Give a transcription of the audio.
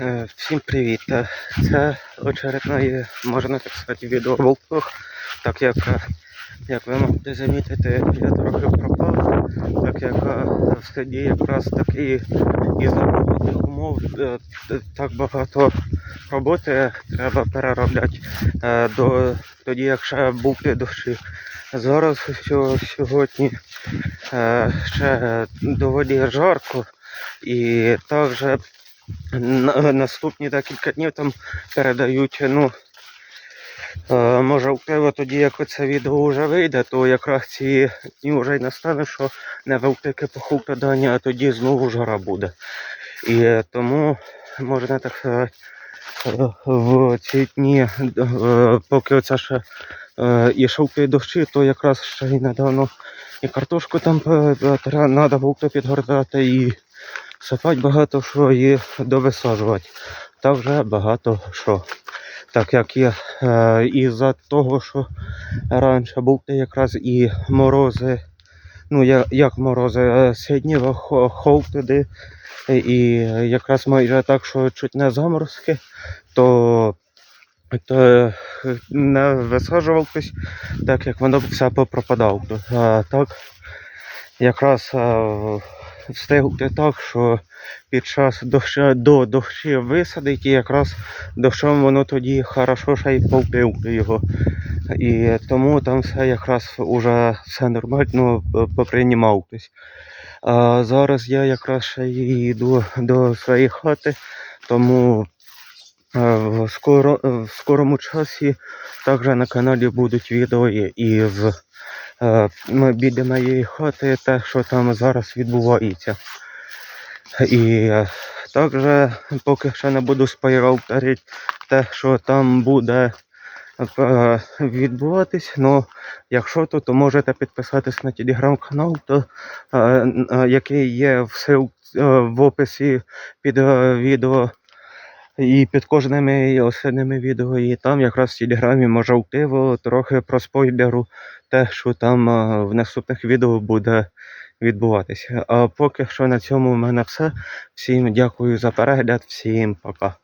Е, Всім привіт. Е, Це очередне, можна так сказати, відеоволк, так як, е, як ви можете замітити, я трохи пропав, так як в якраз таки із-за погодних умов так багато роботи треба переробляти до тоді, як ще бути дощі. Зараз сьо- сьогодні ще доволі жарко і також наступні декілька днів там передають, ну. е, Може, тебе тоді, як це відео вже вийде, то якраз ці дні вже й настане, що не невелике похолодання, а тоді знову жара буде. І е, тому можна так сказати, е, в ці дні, поки оце ще ішов ті дощі, то якраз ще й недавно і картошку там треба було підгортати, і сапати багато що і довисаджувати. Та вже багато що. Так як я е, із-за того, що раніше був якраз і морози, ну я, як морози, е, сидніва туди, і якраз майже так, що чуть не заморозки, то, то е, не висаджував так як воно все попропадало. А так якраз встигли так, що під час дощу, до дощів висадить, і якраз дощом воно тоді хорошо ще й повпив його. І тому там все якраз уже все нормально поприймав хтось. А зараз я якраз ще йду до своєї хати, тому е, в, скоро, в скорому часі також на каналі будуть відео і- м- біля моєї хати, те, що там зараз відбувається. І е, також поки що не буду спойлерити те, що там буде е, відбуватись. Ну, якщо то, то можете підписатись на телеграм-канал, е, е, який є в, е, в описі під е, відео. І під кожними останніми відео, і там якраз в телеграмі можливо трохи про спойлеру те, що там в наступних відео буде відбуватися. А поки що на цьому в мене все. Всім дякую за перегляд, всім пока.